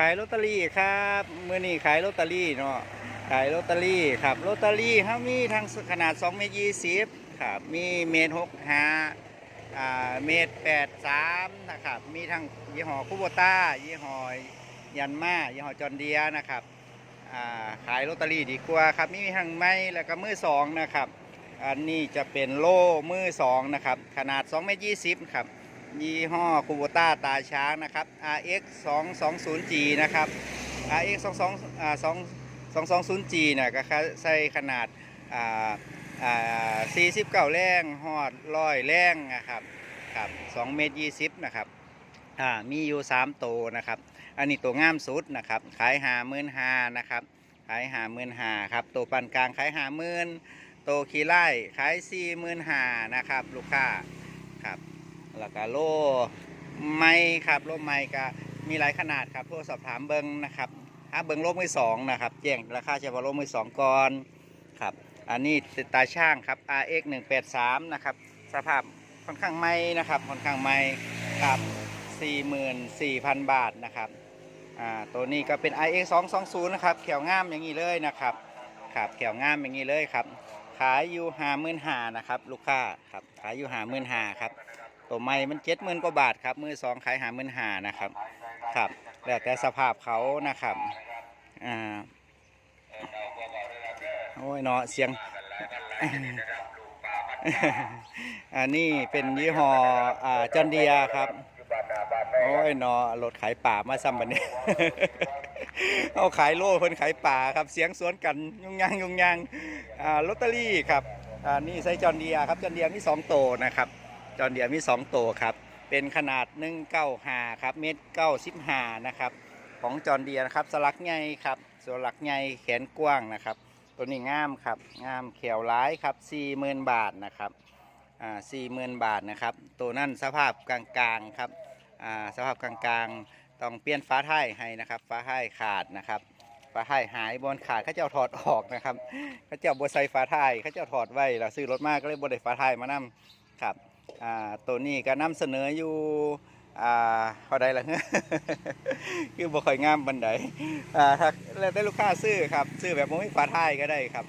ขายลอตเตอรี่ครับมื้อนี้ขายลอตเตอรี่เนาะขายลอตเตอรี่ครับลอตเตอรี่เฮามีทั้งขนาด2เมตร20ครับมีเมตร65อ่าเมตร83นะครับมีทั้งยี่ห้อคูโบต้ายี่ห้อยันมายี่ห้อจอนเดียนะครับอ่าขายลอตเตอรี่ดีกว่าครับมีทั้งไม้แล้วก็มือสองนะครับอันนี้จะเป็นโล่มือสองนะครับขนาด2เมตร20ครับ ยี่ห้อคูโบต้าตาช้างนะครับ RX 220G นะครับ RX 22อ่า2 220G เนี่ยก็ใส่ขนาดอ่าอ่า49แรงฮอดร้อยแรงนะครับครับ2เมตร20นะครับอ่ามีอยู่3ตัวนะครับ อันนี้ตัวงามสุดนะครับ ขายหาหมื่นหานะครับ ขายหาหมื่นหาครับ ตัวปานกลางขายหาหมื่นตัวขี้ไล่ขายสี่หมื่นหานะครับ ลูกค้า แล้วก็โล่ไม้ครับโล่ไม้ก็มีหลายขนาดครับโทรสอบถามเบิ้งนะครับถ้าเบิ้งโล่มือสองนะครับแจ้งราคาเฉพาะโล่มือสองก่อนครับอันนี้ตาช่างครับ RX 183นะครับสภาพค่อนข้างใหม่นะครับค่อนข้างใหม่ครับ44,000 บาทนะครับอ่าตัวนี้ก็เป็น RX 220นะครับแขวงามอย่างนี้เลยนะครับครับแขวงามอย่างนี้เลยครับขายอยู่หาหมื่นหานะครับลูกค้าครับขายอยู่หาหมื่นหาครับ ตัวใหม่มันเจ็ดหมื่นกว่าบาทครับ มือสองขายหาหมื่นหานะครับ ครับแล้วแต่สภาพเขานะครับอ่าโอ้ยเนาะเสียง อันนี้เป็นยี่ห้ออ่าจอนเดียครับโอ้ยเนาะรถขายป่ามาซ้ำบันนี้เอาขายโล่เพิ่นขายป่าครับเสียงสวนกันยุ่งยังยุ่งยังอ่าลอตเตอรี่ครับอ่านี่ไซส์จอนเดียครับจอนเดียมีสองโตวนะครับ จอนเดียมีสองโตวครับ เป็นขนาด195ครับ เมตร95นะครับ ของจอนเดียนะครับ สลักใหญ่ครับสลักใหญ่แขนกว้างนะครับ ตัวนี้งามครับงามเขียวร้ายครับ40,000บาทนะครับอ่า40,000บาทนะครับ ตัวนั่นสภาพกลางๆครับอ่าสภาพกลางๆ ต้องเปลี่ยนฟ้าท้ายให้นะครับ ฟ้าท้ายขาดนะครับฟ้าท้ายหายบนขาดเขาเจ้าถอดออกนะครับเขาเจ้าบใส่ฟ้าท้ายเขาเจ้าถอดไว้เราซื้อรถมากก็เลยบได้ฟ้าท้ายมานํครับ อ่าตัวนี้ก็นำเสนออยู่อ่าเท่าใดล่ะคือบ่ค่อยงามบันไดอ่าถ้าแล้วแต่ลูกค้าซื้อครับ ซื้อแบบบ่มีฟ้าท้ายก็ได้ครับ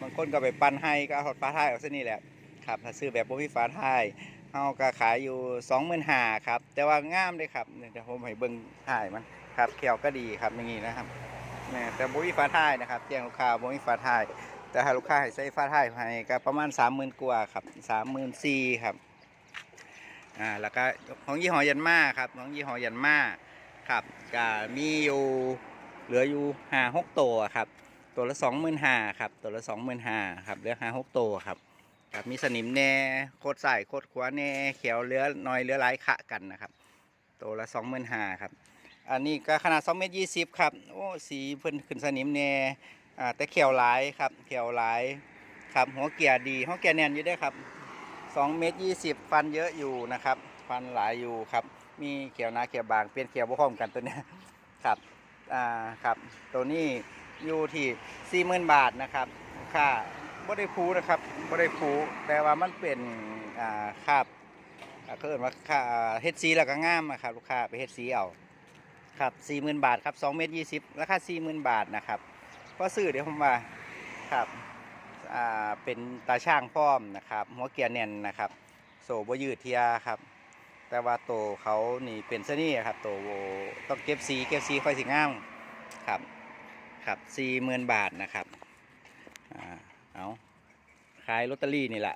บางคนก็ไปปั่นให้ก็เอาฟ้าท้ายออกซะนี่แหละครับถ้าซื้อแบบบ่มีฟ้าท้ายเฮาก็ขายอยู่25,000ครับ แต่ว่างามเลยครับเดี๋ยวผมให้เบิ่งท้ายมันครับเขียวก็ดีครับอย่างนี้นะครับแหม่แต่บ่มีฟ้าท้ายนะครับแจ้งลูกค้าบ่มีฟ้าท้าย แต่ถ้าลูกค้าให้ใส่ฟ้าท้ายให้ก็ประมาณ30,000กว่าครับ34,000ครับ อ่าแล้วก็ของยี่ห้อยันมาครับของยี่ห้อยันมาครับก็มีอยู่เหลืออยู่ห้าหกตัวครับ ตัวละสองหมื่นห้าครับ ตัวละสองหมื่นห้าครับเหลือห้าหกตัวครับครับมีสนิมแน่โคตรใส่โคตรขวาแน่เขียวเหลือน้อยเหลือหลายขะกันนะครับ ตัวละสองหมื่นห้าครับ อันนี้ก็ขนาดสองเมตรยี่สิบครับโอ้สีเพิ่นขึ้นสนิมแน่อ่าแต่เขียวหลายครับเขียวหลายครับหัวเกียร์ดีหัวเกียร์แน่นอยู่ด้วยครับ 2เมตร20 ฟันเยอะอยู่นะครับ ฟันหลายอยู่ครับ มีเขียวนาเขียวบางเปลี่ยนเขียวบ่พร้อมกันตัวนี้ครับอ่าครับ ตัวนี้อยู่ที่40,000 บาทนะครับค่าบ่ได้พูนะครับบ่ได้พูแต่ว่ามันเป็นอ่าคาบเขาเอิ้นว่าค่าเฮ็ดสีแล้วก็ง่ามอะครับลูกค้าไปเฮ็ดสีเอาครับ40,000 บาทครับ2เมตร20ราคา40,000 บาทนะครับพอซื้อเดี๋ยวผมว่าครับ อ่าเป็นตาช่างพร้อมนะครับหัวเกียร์แน่นนะครับ โซ่บยืดเทียครับ แต่ว่าโตเขานี่เป็นเสนี่ครับโตวต้องเก็บสีเก็บสีค่อยสิงามครับครับสี่หมื่นบาทนะครับอ่าเอาขายลอตเตอรี่นี่แหละ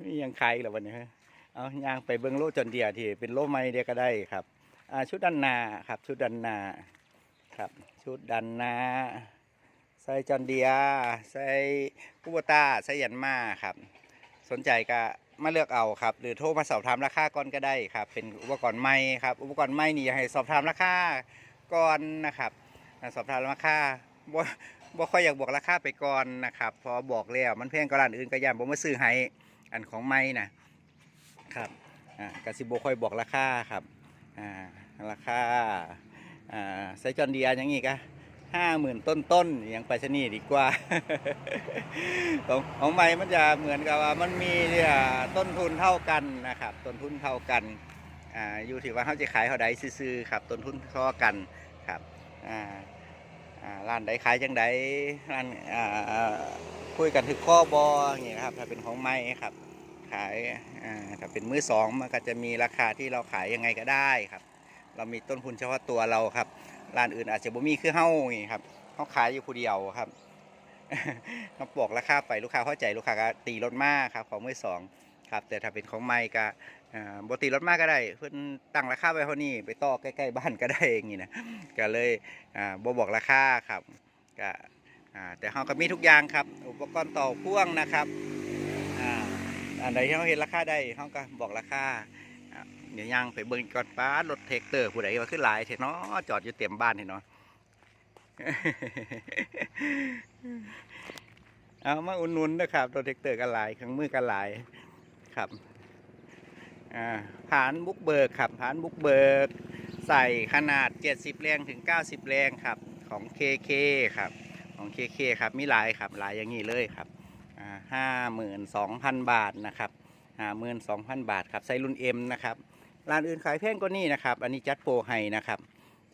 มียังขายอีกเหรอวันนี้เอายางไปเบิ้งโลจนเดียทีเป็นโลไม้เดียก็ได้ครับชุดดันนาครับ ชุดดันนาครับ ชุดดันนา ใส่จอนเดียใส่คูโบต้าใส่ยันมาครับ สนใจก็มาเลือกเอาครับ หรือโทรมาสอบถามราคาก่อนก็ได้ครับ เป็นอุปกรณ์ใหม่ครับ อุปกรณ์ใหม่นี่อยากให้สอบถามราคาก่อนนะครับสอบถามราคาบ่บ่ค่อยอยากบอกราคาไปก่อนนะครับ พอบอกแล้วมันแพงกว่าร้านอื่นก็ย่านบ่มาซื้อให้อันของใหม่นะครับอ่ากสิบ่ค่อยบอกราคาครับอ่าราคาอ่าใส่จอนเดียอย่างงี้ก็ ห้าหมื่นต้นต้นอย่างไปชนีดีกว่า ของของใหม่มันจะเหมือนกับว่ามันมีอ่าต้นทุนเท่ากันนะครับ ต้นทุนเท่ากันอ่าอยู่ที่ว่าเขาจะขายเท่าใดซื้อๆครับ ต้นทุนเท่ากันครับอ่าอ่าร้านใดขายจังใดร้านอ่าคุยกันถึงข้อบออย่างเงี้ยครับ ถ้าเป็นของไม้ครับ ขายอ่าถ้าเป็นมือสองมันก็จะมีราคาที่เราขายยังไงก็ได้ครับ เรามีต้นทุนเฉพาะตัวเราครับ ร้านอื่นอาจจะบ่มีคือเฮาอย่างงี้ครับเขาขายอยู่ผู้เดียวครับเขาบอกราคาไปลูกค้าเข้าใจลูกค้าก็ตีลดมากครับของมือสองครับ แต่ถ้าเป็นของไม้ก็บตีลดมากก็ได้ เพิ่นตั้งราคาไว้เท่านี้ไปต่อใกล้ๆบ้านก็ได้อย่างงี้นะก็เลยอ่าบ่บอกราคาครับก็แต่เฮาก็มีทุกอย่างครับ อุปกรณ์ต่อพ่วงนะครับอ่าอันใดที่เฮาเห็นราคาได้เฮาก็บอกราคา เดี๋ยวย่างไปเบิ่งก่อนป้ารถเทคเตอร์ผู้ใดว่าขึ้นหลายเถอะเนาะจอดอยู่เต็มบ้านเถอะเนาะเอามาอุ่นนุนนะครับรถเทคเตอร์กันหลายเครื่องมือกันหลายครับอ่าผ่านบุกเบิกครับผ่านบุกเบิก ใส่ขนาด 70 แรงถึง 90 แรงครับของ KK ครับของ KK ครับมีหลายครับหลายอย่างนี้เลยครับห้าหมื่นสองพันบาทนะครับห้าหมื่นสองพันบาทครับไซรุ่น M นะครับ ร้านอื่นขายแพงกว่านี้นะครับ อันนี้จัดโปรให้นะครับ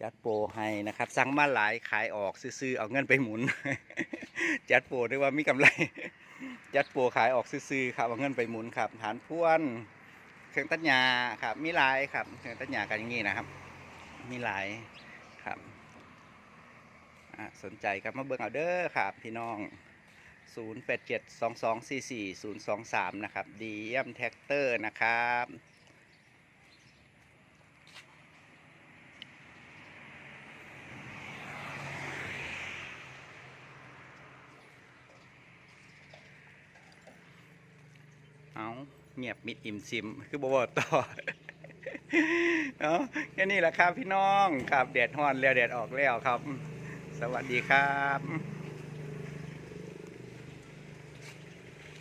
จัดโปรให้นะครับ สั่งมาหลายขายออกซื้อๆเอาเงินไปหมุน จัดโปรด้วยว่ามีกำไร จัดโปรขายออกซื้อๆครับเอาเงินไปหมุนครับฐานพ่วนเครื่องตัดหญ้าครับมีหลายครับเครื่องตัดหญ้ากันอย่างนี้นะครับ มีหลายครับอะสนใจครับมาเบิ่งเอาเด้อครับพี่น้อง 0872244023 นะครับดีเอ็มแท็กเตอร์นะครับาเงียบมิดอิ่มซิม คือบวบต่อเนาะแค่นี้แหละครับพี่น้องครับแดดฮ้อนแล้วแดดออกแล้วครับ สวัสดีครับ